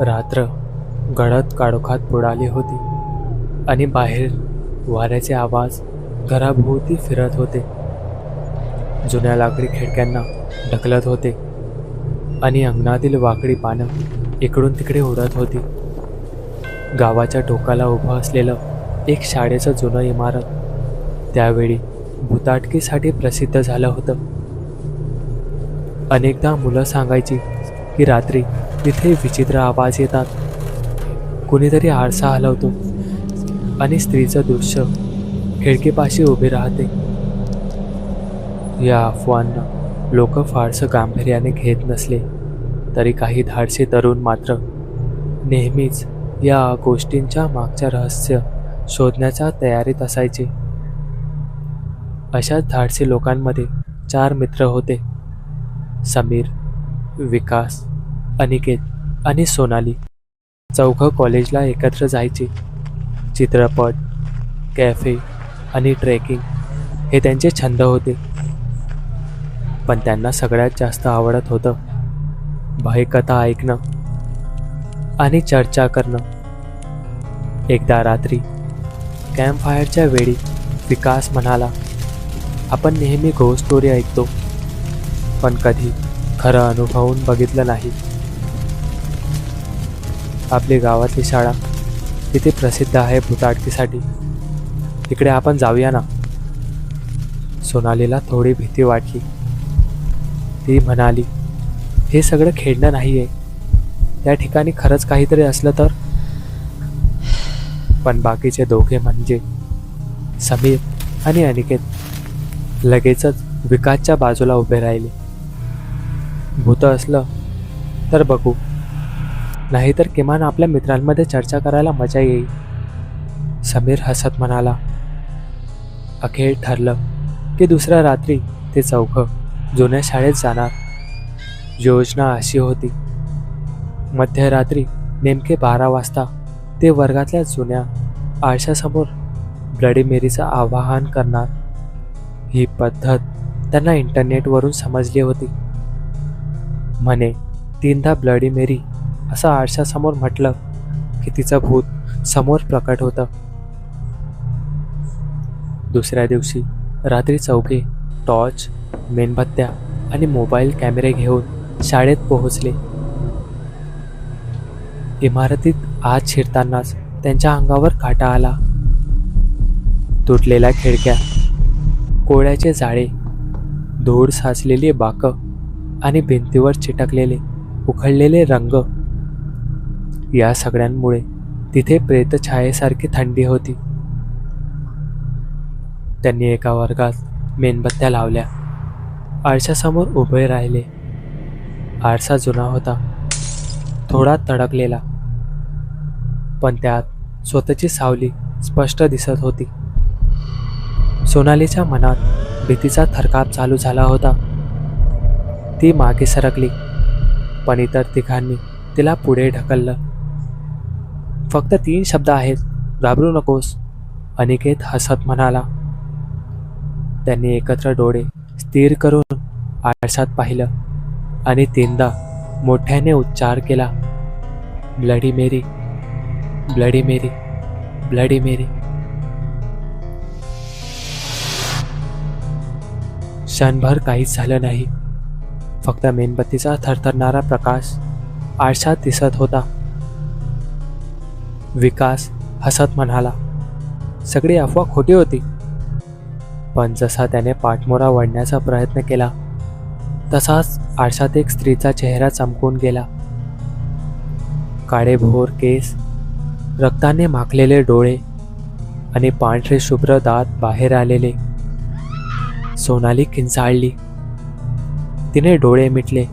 रात्र गडद काळोखात बुडाली होती आणि बाहेर वाऱ्याचे आवाज घराभोवती फिरत होते. जुन्या लाकडी खिडक्यांना ढकलत होते आणि अंगणातील वाकडी पानं इकडून तिकडे उडत होती. गावाच्या टोकाला उभं असलेलं एक शाळेचं जुनं इमारत त्यावेळी भूताटकीसाठी प्रसिद्ध झालं होतं. अनेकदा मुलं सांगायची की रात्री तिथे विचित्र आवाज येतात. कुणीतरी आरसा हलवतो आणि स्त्रीचं दृश्य खिडकीपाशी उभे राहते. या अफवांना लोक फारसं गांभीर्याने घेत नसले तरी काही धाडसी तरुण मात्र नेहमीच या गोष्टींच्या मागच्या रहस्य शोधण्याच्या तयारीत असायचे. अशाच धाडसी लोकांमध्ये चार मित्र होते. समीर विकास अनिकेत आणि सोनाली चौघं कॉलेजला एकत्र जायचे. चित्रपट कॅफे आणि ट्रेकिंग हे त्यांचे छंद होते. पण त्यांना सगळ्यात जास्त आवडत होतं भयकथा ऐकणं आणि चर्चा करणं. एकदा रात्री कॅम्पफायरच्या वेळी विकास म्हणाला आपण नेहमी घोस्ट स्टोरी ऐकतो पण कधी खरं अनुभवून बघितलं नाही. आपली गावातली शाळा. तिथे प्रसिद्ध आहे भूताटकीसाठी तिकडे आपण जाऊया ना. सोनालीला थोडी भीती वाटली. ती म्हणाली हे सगळं खेळणं नाही आहे त्या ठिकाणी खरंच काहीतरी असलं तर? पण बाकीचे दोघे म्हणजे समीर आणि अनिकेत लगेचच विकासच्या बाजूला उभे राहिले. भूत असलं तर बघू. नाहीतर किमान आपल्या मित्रांमध्ये चर्चा करायला मजा येईल. समीर हसत म्हणाला. अखेर ठरलं की दुसऱ्या रात्री ते चौघं जुन्या शाळेत जाणार. योजना अशी होती. मध्यरात्री नेमके बारा वाजता ते वर्गातल्या जुन्या आरशासमोर ब्लडी मेरीचं आवाहन करणार. ही पद्धत त्यांना इंटरनेटवरून समजली होती. म्हणे तीनदा ब्लडी मेरी असं आरशासमोर म्हटलं की तिचं भूत समोर प्रकट होतं. दुसऱ्या दिवशी रात्री चौघे टॉर्च मेणबत्त्या आणि मोबाईल कॅमेरे घेऊन शाळेत पोहोचले. इमारतीत आत शिरतानाच त्यांच्या अंगावर काटा आला. तुटलेल्या खिडक्या कोळ्याचे जाळे धूळ साचलेली बाकं आणि भिंतीवर चिटकलेले उखळलेले रंग या सगळ्यांमुळे तिथे प्रेतछायेसारखी थंडी होती. त्यांनी एका वर्गात मेणबत्त्या लावल्या. आरशासमोर उभे राहिले. आरसा जुना होता. थोडा तडकलेला. पण त्यात स्वतःची सावली स्पष्ट दिसत होती. सोनालीच्या मनात भीतीचा थरकाप चालू झाला होता. ती मागे सरकली. पण इतर तिघांनी तिला पुढे ढकललं. फक्त तीन शब्द आहेत. घाबरू नकोस. अनिकेत हसत म्हणाला. त्यांनी एकत्र डोळे स्थिर करून आरशात पाहिलं आणि तीनदा मोठ्याने उच्चार केला. Bloody Mary bloody Mary bloody Mary. क्षणभर काहीच झालं नाही. फक्त मेणबत्तीचा थरथरणारा प्रकाश आरशात दिसत होता. विकास हसत म्हणाला सगळी अफवा खोटी होती. पण जसा त्याने पाठमोरा वळण्याचा प्रयत्न केला तसाच आरशात एक स्त्रीचा चेहरा चमकून गेला. काळेभोर केस रक्ताने माखलेले डोळे आणि पांढरे शुभ्र दात बाहेर आलेले. सोनाली किंचाळली. तिने डोळे मिटले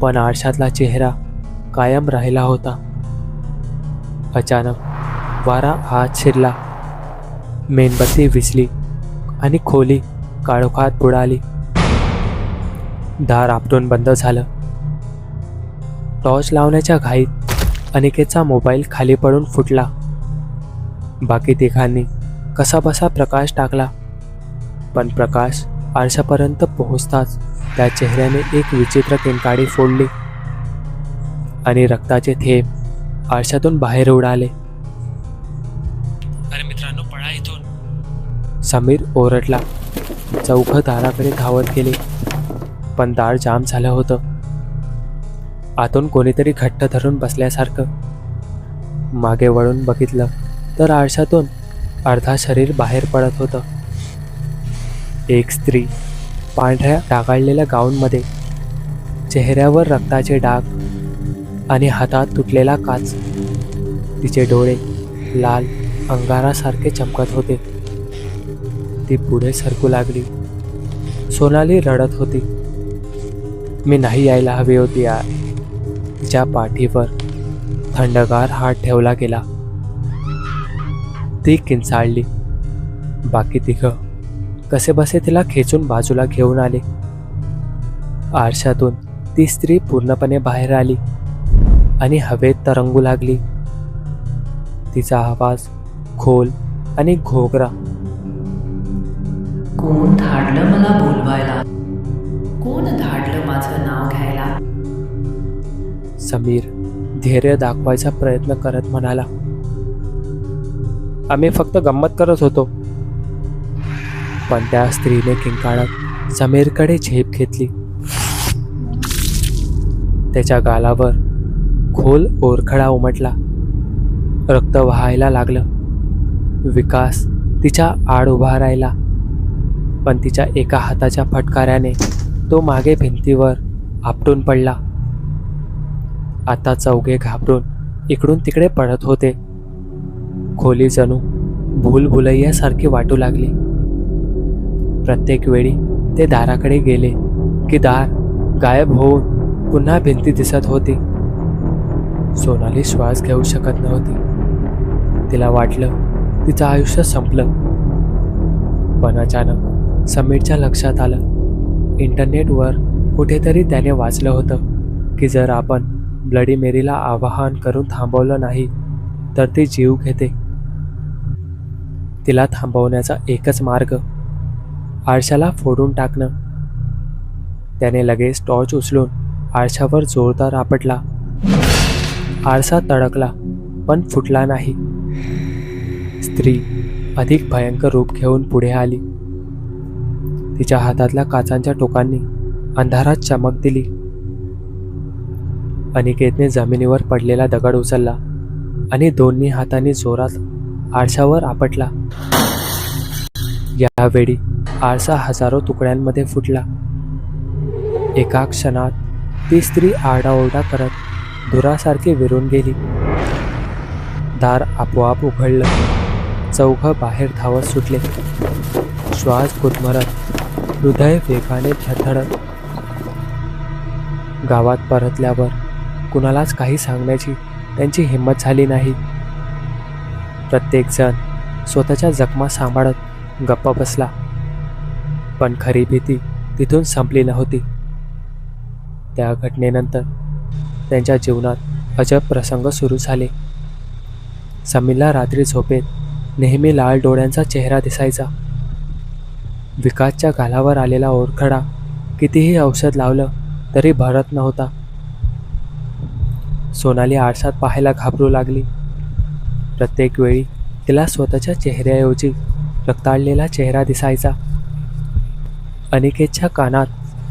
पण आरशातला चेहरा कायम राहिला होता. अचानक वारा आत शिरला मेणबत्ती विसली आणि खोली काळोखात बुडाली. दार आपटून बंद झालं. टॉर्च लावण्याच्या घाईत अनिकेतचा मोबाईल खाली पडून फुटला. बाकी तिघांनी कसाबसा प्रकाश टाकला. पण प्रकाश आरशापर्यंत पोहोचताच त्या चेहऱ्याने एक विचित्र किंकाळी फोडली आणि रक्ताचे थेंब आरशातून बाहेर उडाले. अरे मित्रांनो पळा इथून. समीर ओरडला. चौघ दाराकडे धावत गेले. पण दार जाम झालं होतं. आतून कोणीतरी घट्ट धरून बसल्यासारखं. मागे वळून बघितलं तर आरशातून अर्धा शरीर बाहेर पडत होतं. एक स्त्री पांढऱ्या डागाळलेल्या गाऊनमध्ये. चेहऱ्यावर रक्ताचे डाग. आणि हातात तुटलेला काच. तिचे डोळे लाल अंगारासारखे चमकत होते. ती पुढे सरकू लागली. सोनाली रडत होती. मी नाही यायला हवी होती यार. तिच्या पाठीवर थंडगार हात ठेवला गेला. ती किंचाळली. बाकी तिघं कसे बसे तिला खेचून बाजूला घेऊन आले. आरशातून ती स्त्री पूर्णपणे बाहेर आली. आणि हवेत तरंगू लागली. तिचा आवाज खोल आणि घोगरा. कोण धाडलं मला बोलवायला? कोण धाडलं माझं नाव घ्यायला? समीर धैर्य दाखवायचा प्रयत्न करत म्हणाला. आम्ही फक्त गंमत करत होतो. पण त्या स्त्रीने किंकाळत समीरकडे झेप घेतली. त्याच्या गालावर खोल ओरखडा उमटला। रक्त वाहायला लागलं। विकास तिच्या आड उभा राहिला पण तिच्या एका हाताच्या फटकाऱ्याने तो मागे भिंतीवर आपटून पडला. आता चौघे घाबरून इकडून तिकडे पडत होते. खोली जणू भूलभुलैयासारखी वाटू लागली. प्रत्येक वेळी ते दाराकडे गेले की दार गायब होऊन पुन्हा भिंती दिसत होती. सोनाली श्वास घेऊ शकत नव्हती. तिला वाटलं तिचं आयुष्य संपलं. पण अचानक समीरच्या लक्षात आलं इंटरनेटवर कुठेतरी त्याने वाचलं होतं की जर आपण ब्लडी मेरीला आवाहन करून थांबवलं नाही तर ती जीव घेते. तिला थांबवण्याचा एकच मार्ग आरशाला फोडून टाकणं. त्याने लगेच टॉर्च उचलून आरशावर जोरदार आपटला. आरसा तडकला पण फुटला नाही. स्त्री अधिक भयंकर रूप घेऊन पुढे आली. तिच्या हातातल्या काचांच्या टोकांनी अंधारात चमक दिली. अनिकेतने जमिनीवर पडलेला दगड उचलला आणि दोन्ही हातांनी जोरात आरशावर आपटला. यावेळी आरसा हजारो तुकड्यांमध्ये फुटला. एका क्षणात ती स्त्री आरडाओरडा करत धुरासारखी विरून गेली. दार आपोआप उघडलं. चौघं बाहेर धावत सुटले. श्वास गुदमरत. हृदय वेगाने धडधडत गावात परतल्यावर कुणालाच काही सांगण्याची त्यांची हिंमत झाली नाही. प्रत्येकजण स्वतःच्या जखमा सांभाळत गप्प बसला. पण खरी भीती तिथून संपली नव्हती. त्या घटनेनंतर त्यांच्या जीवनात अजब प्रसंग सुरू झाले. समीरला रात्री झोपेत नेहमी लाल डोळ्यांचा चेहरा दिसायचा. विकासच्या गालावर आलेला ओरखडा कितीही औषध लावलं तरी भरत नव्हता. सोनाली आरशात पाहायला घाबरू लागली. प्रत्येक वेळी तिला स्वतःच्या चेहऱ्याऐवजी रक्ताळलेला चेहरा दिसायचा. अनिकेतच्या कानात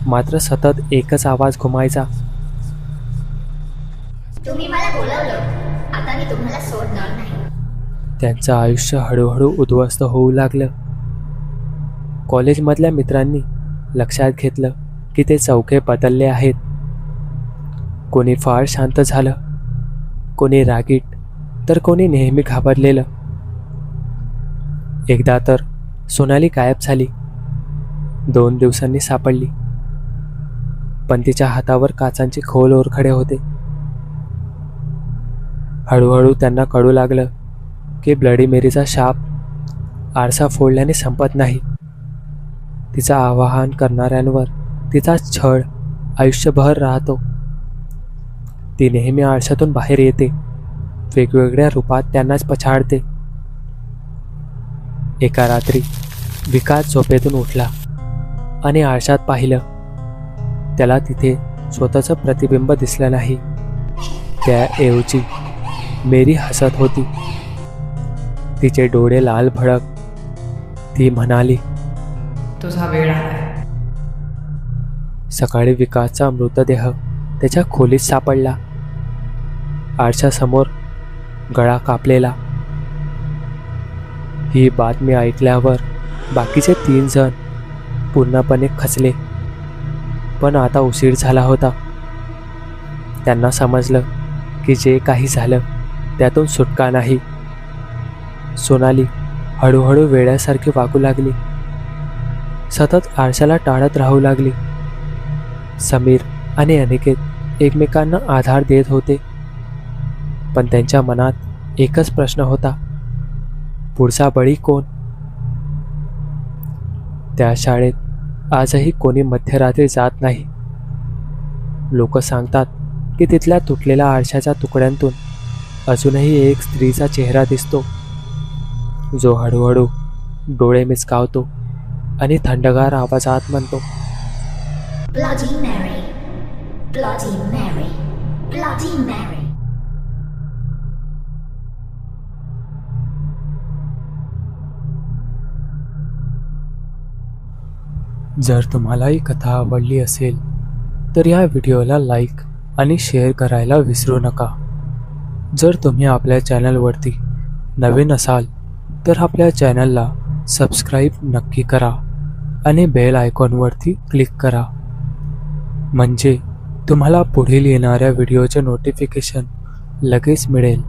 मात्र सतत एकच आवाज घुमायचा. तुम्ही मला बोलवलं. आता मी तुम्हाला सोडणार नाही. त्यांचं आयुष्य हळूहळू उद्ध्वस्त होऊ लागलं. कॉलेजमधल्या मित्रांनी लक्षात घेतलं की ते चौके बदलले आहेत. कोणी फार शांत झालं. कोणी रागीट तर कोणी नेहमी घाबरलेलं. एकदा तर सोनाली गायब झाली. दोन दिवसांनी सापडली. पण तिच्या हातावर काचांचे खोल ओरखडे होते. हळूहळू त्यांना कळू लागलं की ब्लडी मेरीचा शाप आरसा फोडल्याने संपत नाही. तिचं आवाहन करणाऱ्यांवर तिचा छळ आयुष्यभर राहतो. ती नेहमी आळशातून बाहेर येते. वेगवेगळ्या रूपात त्यांनाच पछाडते. एका रात्री विकास झोपेतून उठला आणि आळशात पाहिलं त्याला तिथे स्वतःचं प्रतिबिंब दिसलं नाही. त्याऐवजी मेरी हसत होती। तिचे डोळे लाल भडक। ती म्हणाली तुझा वेळ आलाय. सकाळी विकासचा मृतदेह त्याच्या खोलीत सापडला. आरशासमोर गळा कापलेला. ही बातमी ऐकल्यावर बाकीचे तीन जण पूर्णपणे खचले पण आता उशीर झाला होता. त्यांना समजलं की जे काही झालं त्यातून सुटका नाही. सोनाली हळूहळू वेड्यासारखी वागू लागली. सतत आरशाला टाळत राहू लागली. समीर आणि अनिकेत एकमेकांना आधार देत होते. पण त्यांच्या मनात एकच प्रश्न होता. पुढचा बळी कोण? त्या शाळेत आजही कोणी मध्यरात्री जात नाही. लोक सांगतात की तिथल्या तुटलेल्या आरशाच्या तुकड्यांतून अजूनही एक स्त्रीचा चेहरा दिसतो जो हळूहळू डोळे मिचकावतो आणि थंडगार आवाजात म्हणतो. जर तुम्हाला ही कथा आवडली असेल तर या व्हिडिओला लाईक आणि शेअर करायला विसरू नका जर तुम्ही आपल्या चॅनलवरती नवीन असाल तर आपल्या चॅनलला सबस्क्राईब नक्की करा आणि बेल आयकॉनवरती क्लिक करा. म्हणजे तुम्हाला पुढील येणाऱ्या व्हिडिओचे नोटिफिकेशन लगेच मिळेल.